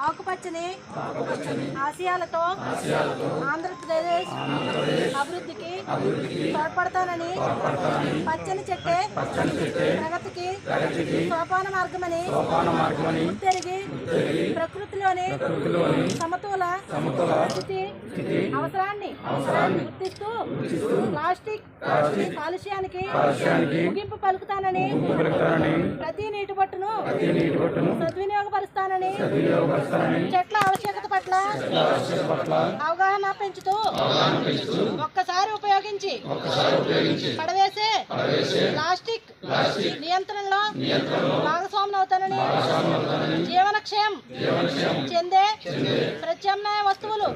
ఆకుపచ్చని ఆశయాలతో ఆంధ్రప్రదేశ్ అభివృద్ధికి తోడ్పడతానని పచ్చని చెట్టే ప్రగతికి సోపాన మార్గమని గుర్తెరిగి ప్రకృతిలోని సమతుల స్థితి అవసరాన్ని గుర్తిస్తూ ప్లాస్టిక్ కాలుష్యానికి ముగింపు పలుకుతానని ప్రతి నీటి పట్టును సద్వినియోగపరుస్తానని చెట్ల ఆవశ్యకత పట్ల అవగాహన పెంచుతూ ఒక్కసారి ఉపయోగించి పడవేసే ప్లాస్టిక్ నియంత్రణలో భాగస్వామ్యం అవుతానని జీవనక్షయం చెందే ప్రత్యామ్నాయ వస్తువులు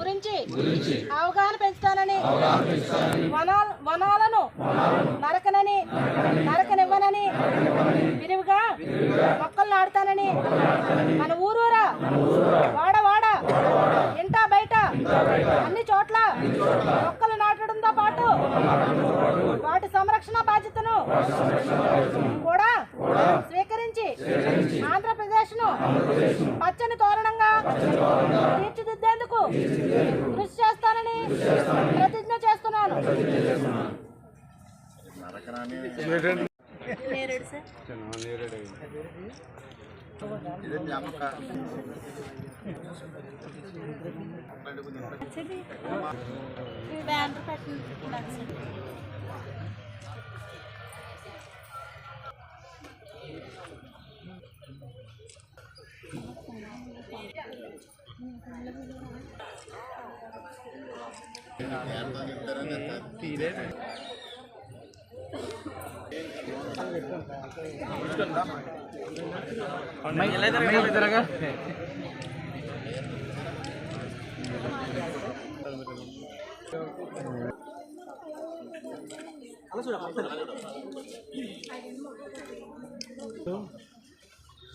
గురించి అవగాహన పెంచుతానని వనాల వనాలను నరకనని నరకనివ్వనని విరివిగా మొక్కలు నాటుతానని మన ఊరూరా వాడ వాడ ఇంటా బయట అన్ని చోట్ల మొక్కలు కూడా స్వీకరించి ఆంధ్రప్రదేశ్ను పచ్చని తోరణంగా తీర్చిదిద్దేందుకు కృషి చేస్తానని ప్రతిజ్ఞ చేస్తున్నాను. Halo sudah kamu.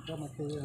Apa material?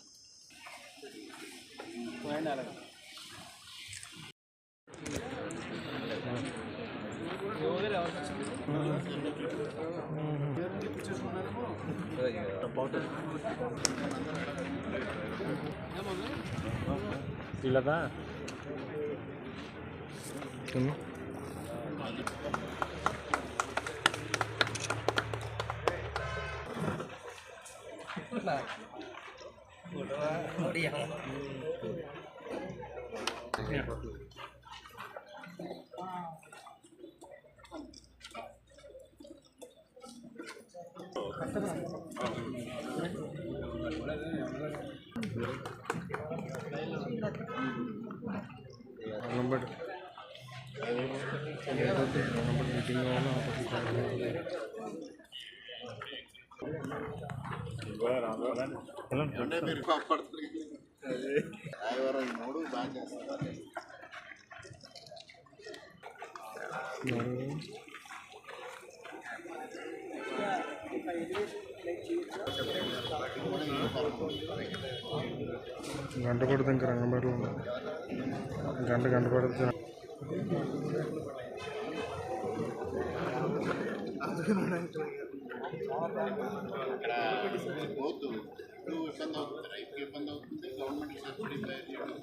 ఇలాదా number meeting ఆదివారం ఈ మూడు బాగా చేస్తారు గంట పడుతుంది ఇంకా రంగంపేటలో ఉంది. గంట గంట పడుతుంది ఇబ్బంది అవుతుంది రైతుకి ఇబ్బంది అవుతుంది గవర్నమెంట్ సబ్సిడీ తయారు చేయడం